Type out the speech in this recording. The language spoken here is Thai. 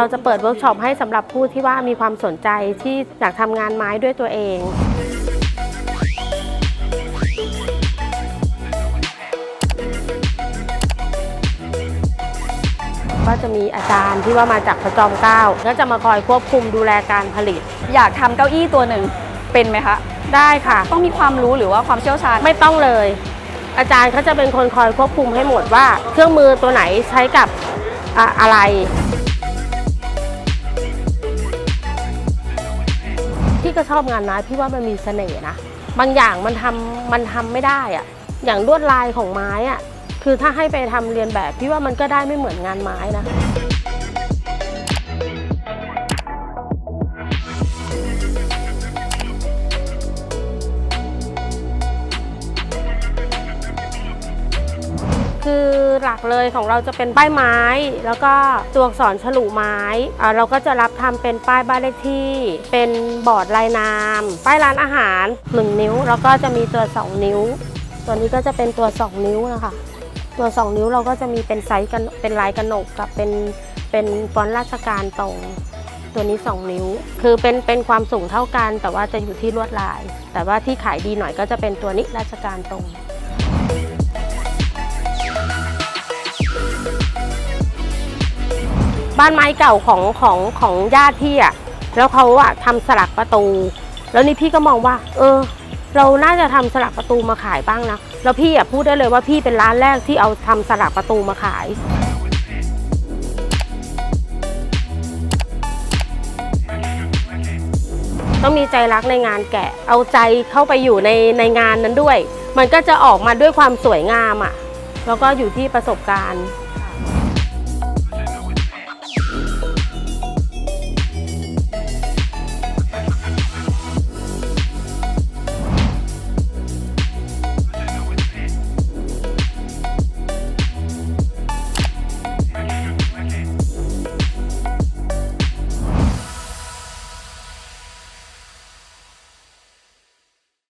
เราจะเปิดเวิร์กช็อปให้สำหรับผู้ที่ว่ามีความสนใจที่อยากทำงานไม้ด้วยตัวเองก็จะมีอาจารย์ที่ว่ามาจากพระจอมเกล้าก็จะมาคอยควบคุมดูแลการผลิต อยากทำเก้าอี้ตัวหนึ่งเป็นไหมคะ ได้ค่ะ ต้องมีความรู้หรือว่าความเชี่ยวชาญไม่ต้องเลย อาจารย์เขาจะเป็นคนคอยควบคุมให้หมดว่า เครื่องมือตัวไหนใช้กับอะอะไร พี่ก็ชอบงานไม้พี่ว่ามันมีเสน่ห์นะ บางอย่างมันทำมันทำไม่ได้อะอย่างลวดลายของไม้อะคือถ้าให้ไปทำเรียนแบบพี่ว่ามันก็ได้ไม่เหมือนงานไม้นะ หลักเลยของเราจะเป็นป้ายไม้ แล้วก็ตัวอักษรฉลุไม้อ่าเราก็จะรับทำเป็นป้ายบ้านเลขที่ เป็นบอร์ดลายนาม ป้ายร้านอาหาร 1 นิ้ว แล้วก็จะมีตัว 2 นิ้ว ตัวนี้ก็จะเป็นตัว 2 นิ้วนะคะตัว 2 นิ้วเราก็จะมีเป็นไซส์กันเป็นลายกระหนกกับเป็นเป็นฟอนต์ราชการตรงตัวนี้ 2 นิ้ว คือเป็นเป็นความสูงเท่ากัน แต่ว่าจะอยู่ที่ลวดลาย แต่ว่าที่ขายดีหน่อยก็จะเป็นตัวนี้ราชการตรง บ้านไม้เก่าของของของญาติพี่อะแล้วเขาอะทำสลักประตู แล้วนี่พี่ก็มองว่า เออ เราน่าจะทำสลักประตูมาขายบ้างนะแล้วพี่อะพูดได้เลยว่าพี่เป็นร้านแรกที่เอาทำสลักประตูมาขายต้องมีใจรักในงานแกะ เอาใจเข้าไปอยู่ในในงานนั้นด้วย มันก็จะออกมาด้วยความสวยงามอะ่ะ แล้วก็อยู่ที่ประสบการณ์